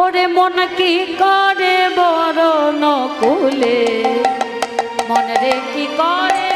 ওরে মন কি করে বড় নকুলে? মন রে কি করে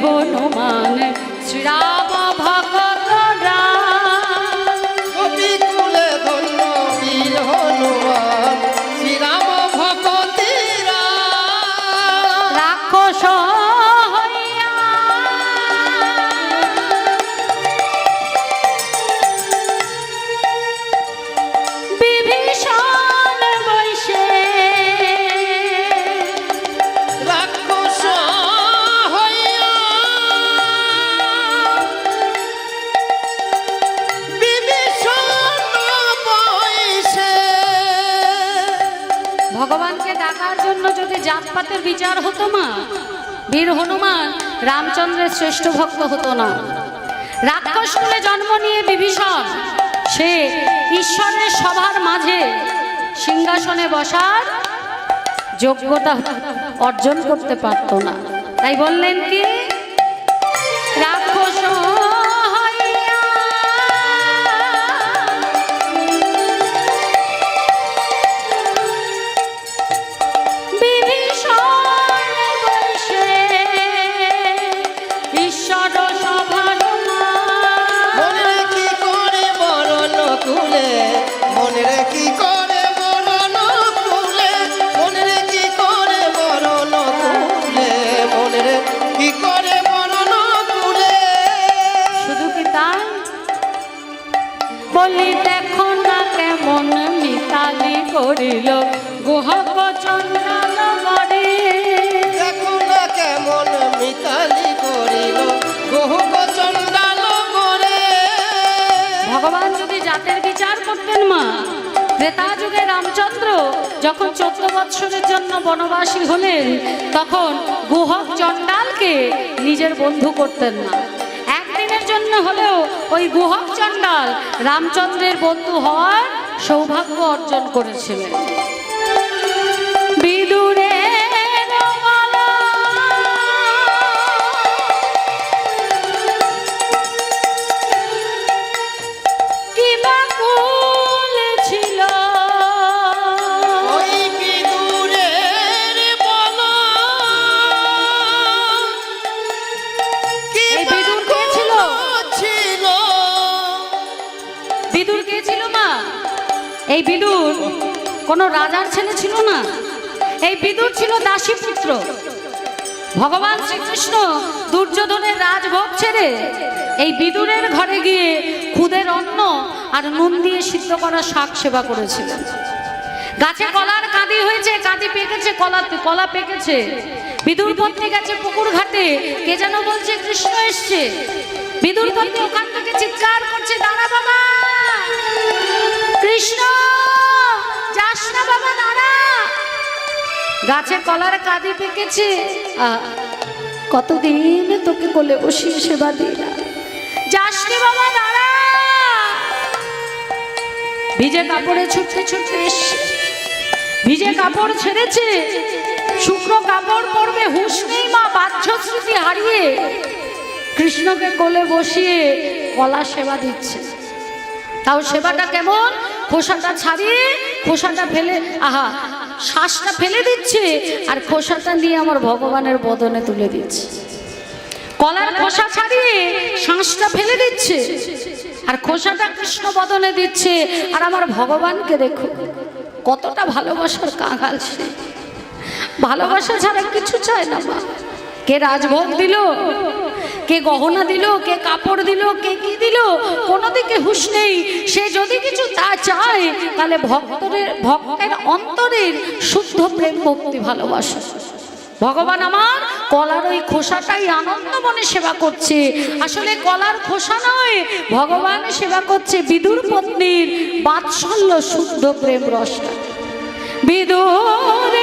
হনুমান শ্রীরাম বিচার হতো মা। বীর হনুমান, রামচন্দ্রের শ্রেষ্ঠ ভক্ত হতো না। রাক্ষস কুলে জন্ম নিয়ে বিভীষণ। সে ঈশ্বরের সবার মাঝে সিংহাসনে বসার যোগ্যতা অর্জন করতে পারত না। তাই বললেন কি? ত্রেতা যুগে রামচন্দ্র যখন চোদ্দ বৎসরের জন্য বনবাসী হলেন, তখন গুহক চণ্ডালকে নিজের বন্ধু করতেন না। একদিনের জন্য হলেও ওই গুহক চণ্ডাল রামচন্দ্রের বন্ধু হওয়ার সৌভাগ্য অর্জন করেছিলেন। এই বিদুর, কোন রাজার ছেলে ছিল না। এই বিদুর ছিল দাসী পুত্র। ভগবান শ্রীকৃষ্ণ দুর্যোধনের রাজভোগ ছেড়ে এই বিদুরের ঘরে গিয়ে খুদের অন্ন আর নুন দিয়ে সিদ্ধ করা শাক সেবা করেছিলেন। গাছে কলার কাঁদি হয়েছে, কাঁদি পেকেছে, কলা কলা পেকেছে। বিদুর পত্নী গেছে পুকুর ঘাটে, কে যেন বলছে, কৃষ্ণ এসছে। বিদুর পত্নী ওখান থেকে চিৎকার করছে, দাঁড়া বাবা! কৃষ্ণ, যাস না বাবা দাঁড়া গাছে কলার কাঁদি পেকেছে। কতদিন তোকে কোলে বসিয়ে সেবা দিলাম। যাস রে বাবা দাঁড়া ভিজে কাপড়ে ছুটতে ছুটতে ভিজে কাপড় ছেড়েছে। শুকনো কাপড় পরবে, হুঁশ নেই মা বাহ্য স্মৃতি হারিয়ে। কৃষ্ণকে কোলে বসিয়ে কলা সেবা দিচ্ছে। তাও সেবাটা কেমন? খোসাটা ছাড়িয়ে খোসাটা ফেলে, আহা, শ্বাসটা ফেলে দিচ্ছে, আর খোসাটা নিয়ে আমার ভগবানের বদনে তুলে দিচ্ছে। কলার খোসা ছাড়িয়ে শ্বাসটা ফেলে দিচ্ছে, আর খোসাটা কৃষ্ণ বদনে দিচ্ছে, আর আমার ভগবানকে দেখো, কতটা ভালোবাসার কাঙাল সে। ভালোবাসা ছাড়া কিছু চায় না কে রাজভোগ দিল? কে গহনা দিল, কে কাপড় দিল, কে কি দিল, কোনো দিকে হুশ নেই। সে যদি কিছু তা চায়, তাহলে ভক্তদের, ভক্তের অন্তরের শুদ্ধ প্রেম, ভক্তি, ভালোবাসা। ভগবান আমার, কলার ওই খোসাটাই আনন্দ মনে সেবা করছে। আসলে কলার খোসা নয়, ভগবান সেবা করছে বিদুর পত্নীর বাৎসল্য শুদ্ধ প্রেম রসটা। বিদুরের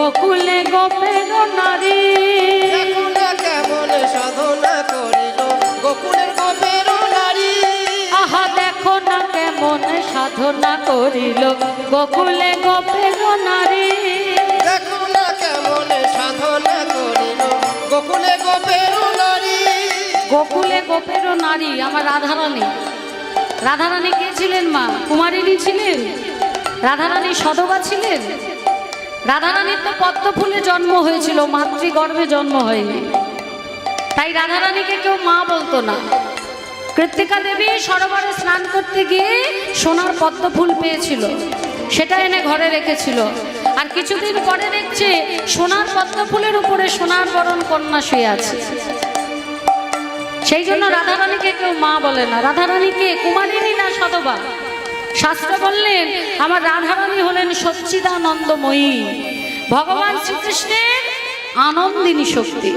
গোকুলে গোপের নারী। কেমন সাধনা করিল? গোকুলের গোপের নারী। আহা দেখো না কেমন সাধনা করিল। গোকুলে গোপের নারী। দেখো না কেমন সাধনা করিল। গোকুলে গোপের নারী। গোকুলে গোপের নারী আমার রাধারানী। রাধারানী কে ছিলেন মা? কুমারিনী ছিলেন? রাধারানী সদবা ছিলেন? রাধারানীর তো পদ্ম ফুলে জন্ম হয়েছিল, মাতৃগর্ভে জন্ম হয়নি। তাই রাধারানীকে কেউ মা বলতো না। কৃত্তিকা দেবী সরোবরে স্নান করতে গিয়ে সোনার পদ্ম ফুল পেয়েছিল। সেটা এনে ঘরে রেখেছিল। আর কিছুদিন পরে দেখছে সোনার পদ্ম ফুলের উপরে সোনার বরণ কন্যা শুয়ে আছে। সেই জন্য রাধারানীকে কেউ মা বলে না। রাধারানীকে কুমারিনী না সদবা শাস্ত্র বললেন, আমার রাধারানী হলেন সচ্চিদানন্দময়ী। ভগবান শ্রীকৃষ্ণের আনন্দিনী শক্তি।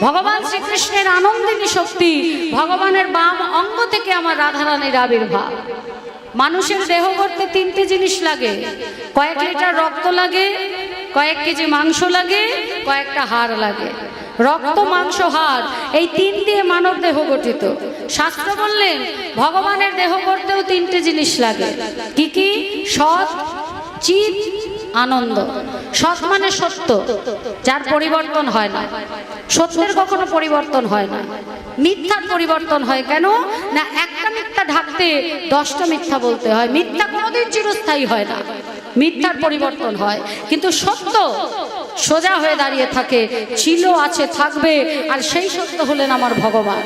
ভগবান শ্রীকৃষ্ণের আনন্দিনী শক্তি ভগবানের বাম অঙ্গ থেকে আমার রাধারানীর আবির্ভাব। মানুষের দেহ করতে তিনটে জিনিস লাগে। কয়েক লিটার রক্ত লাগে, কয়েক কেজি মাংস লাগে, কয়েকটা হাড় লাগে। রক্ত মাংস হাড় এই তিন দিয়ে মানব দেহ গঠিত। শাস্ত্র বললেন, ভগবানের দেহ করতেও তিনটে জিনিস লাগে। কি কি? সৎ চিত আনন্দ। সৎ মানে সত্য, যার পরিবর্তন হয় না। সত্যের কখনো পরিবর্তন হয় না। মিথ্যার পরিবর্তন হয় কেন? না, একটা মিথ্যা ঢাকতে দশটা মিথ্যা বলতে হয়। মিথ্যা কোনোদিন চিরস্থায়ী হয় না। মিথ্যার পরিবর্তন হয়। কিন্তু সত্য সোজা হয়ে দাঁড়িয়ে থাকে ছিল আছে, থাকবে, আর সেই সত্য হলেন আমার ভগবান।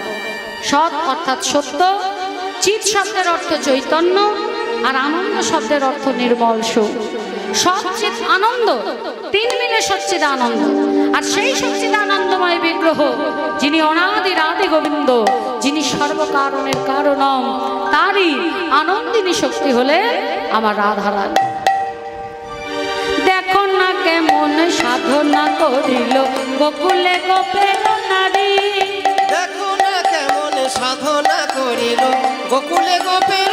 সৎ অর্থাৎ সত্য চিত শব্দের অর্থ চৈতন্য, আর আনন্দ শব্দের অর্থ নির্মল সুখ। সচ্চিত আনন্দ, তিন মিলে সচ্চিত আনন্দ, আর সেই সচ্চিত আনন্দময় বিগ্রহ, যিনি অনাদি রাধে গোবিন্দ, যিনি সর্বকারণের কারণম, তারই আনন্দিনী শক্তি হলে আমার রাধারানী। দেখো না কেমন সাধনা করিল গোকুলে গোপের নারী। দেখো না কেমন সাধনা করিল গোকুলে গোপের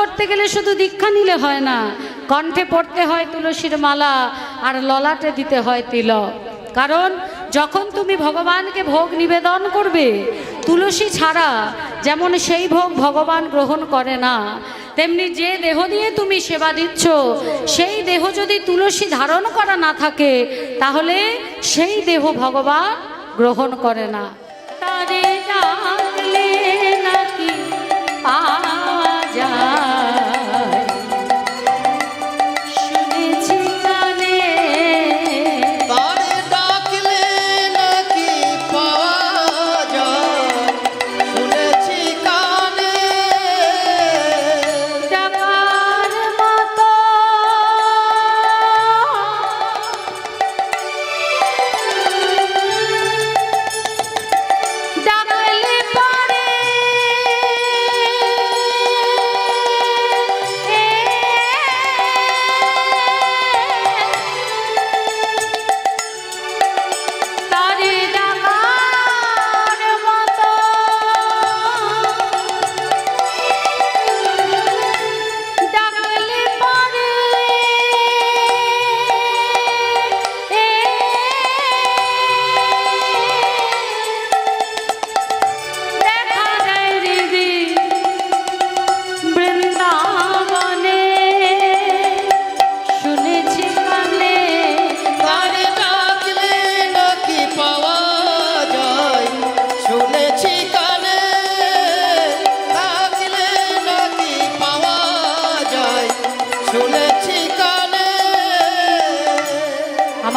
করতে গেলে শুধু দীক্ষা নিলে হয় না। কণ্ঠে পড়তে হয় তুলসীর মালা, আর ললাটে দিতে হয় তিলক। কারণ যখন তুমি ভগবানকে ভোগ নিবেদন করবে, তুলসী ছাড়া যেমন সেই ভোগ ভগবান গ্রহণ করে না, তেমনি যে দেহ দিয়ে তুমি সেবা দিচ্ছ, সেই দেহ যদি তুলসী ধারণ করা না থাকে, তাহলে সেই দেহ ভগবান গ্রহণ করে না। তারে ডাকলে নাকি পাওয়া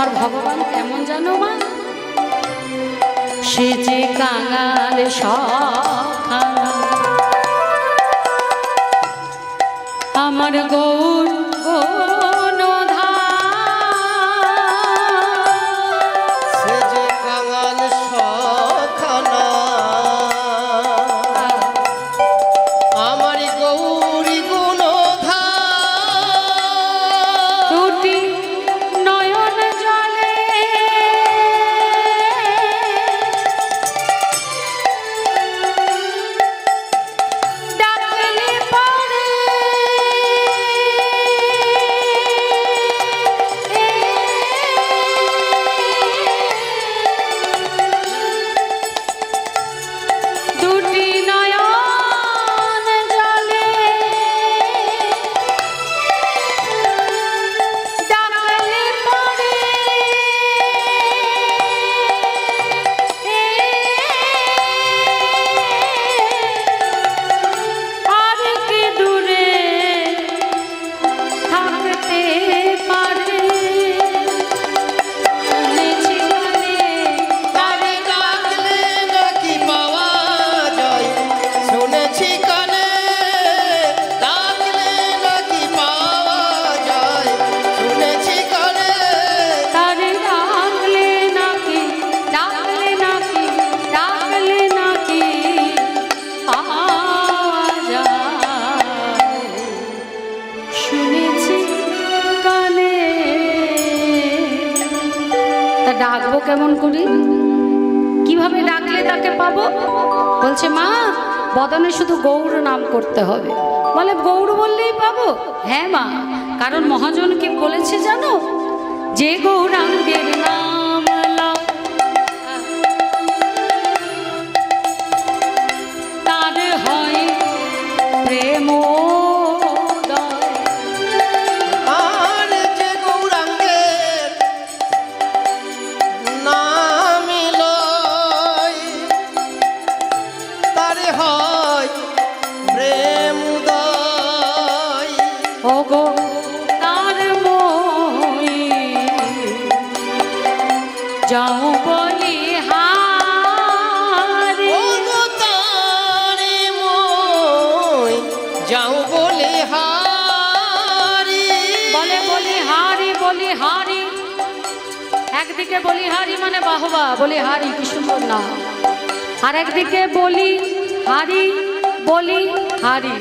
আমার ভগবান কেমন জানো মা? সে যে কাঙাল আমার গৌর গৌনধা কেমন করি? কীভাবে ডাকলে তাকে পাবো? বলছে, মা, বদনে শুধু গৌর নাম করতে হবে। বলে, গৌর বললেই পাবো? হ্যাঁ মা, কারণ মহাজনকে বলেছে জানো, যে গৌরাঙ্গের নাম একদিকে বলি হারি মানে বাহবা, বলি হারি কি সুন্দর না। আর একদিকে বলি হারি বলি হারি।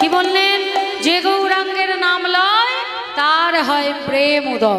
কি বললেন? যে গৌরাঙ্গের নাম লয়, তার হয় প্রেম উদয়।